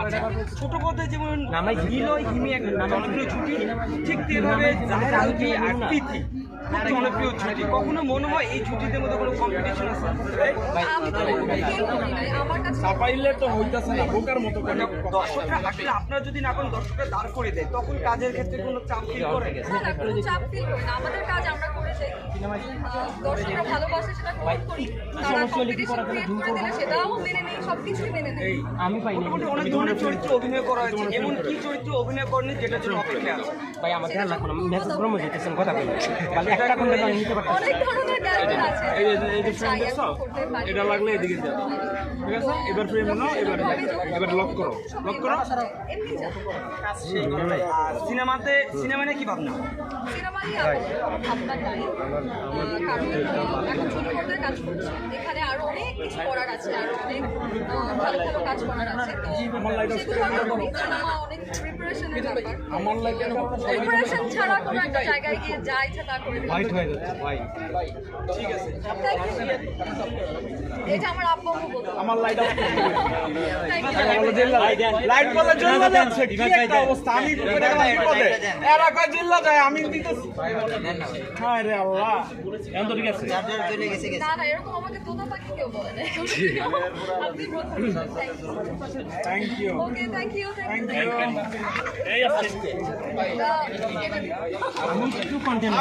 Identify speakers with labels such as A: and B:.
A: অনেক।
B: ছোট পথে যেমন হিল হয় হিমি জনপ্রিয় ছুটি ঠিক তেভাবে আর খুব জনপ্রিয় ছুটি কখনো মনে হয় এই ছুটিতে মধ্যে কোনো কম্পিটিশন আছে?
A: আমি তো feel করি নাই। আমার কাছে
C: চাপাইলে তো হইতাছে না বোকার মতো করে।
B: দর্শকরা আসলে আপনারা যদি না দর্শকরা দাঁড় করে দেয় তখন কাজের ক্ষেত্রে কোনো চাপ ফিল করে?
A: না, না, কোনো চাপ feel করি না। আমাদের কাজ আমরা করে যাই। দর্শকরা ভালোবাসে সেটা করি। তারা competition create করে দিলে সেটাও মেনে নেই, সবকিছুই মেনে নেই।
D: আমি পাইনি।
B: অনেক ধরনের চরিত্র অভিনয় করা হয়েছে। এমন কি চরিত্র অভিনয় করেনি যেটা জন্য অপেক্ষা আছে?
D: ভাই মেসেজ মজা কথা একটা কোন আমি নিতে পারতাম
A: অনেক ধরনের ক্যারেক্টার আছে।
C: এই যে এই যে ফ্রেম দেখছ?
A: এখন করতে পারি।
C: এটা লাগলে এদিকে যাও। ঠিক আছে? এবার ফ্রেম নাও এবার এবার লক করো। লক করো?
A: এমনি
B: সিনেমাতে সিনেমা নিয়ে কি ভাবনা?
A: সিনেমা নিয়ে ভাবনা নাই। কারণ এখন ছোট পর্দায় কাজ করছি। এখানে অনেক কিছু করার আছে আরও অনেক ভালো ভালো কাজ করার আছে তো করি সিনেমা অনেক প্রিপারেশনের ব্যাপার। প্রিপারেশন ছাড়া কোনো একটা জায়গায় গিয়ে যা ইচ্ছা তা করে দিলাম।
C: হয়ে
A: এটা আমার আব্বু বলতো
C: আমার লাইট অফ লাইট বলে জ্বললা যাচ্ছে। কি একটা অবস্থা? আমি উপরে গেলাম বিপদে। এরা কয় জ্বললা যায় আমি দিতেছি। হায় রে আল্লাহ। এখন তো ঠিক আছে
A: না না এরকম আমাকে তোতা পাখি কেউ বলে না।
C: Thank you
A: okay thank you thank
C: thank you
A: you
D: আমি একটু কন্টেন্ট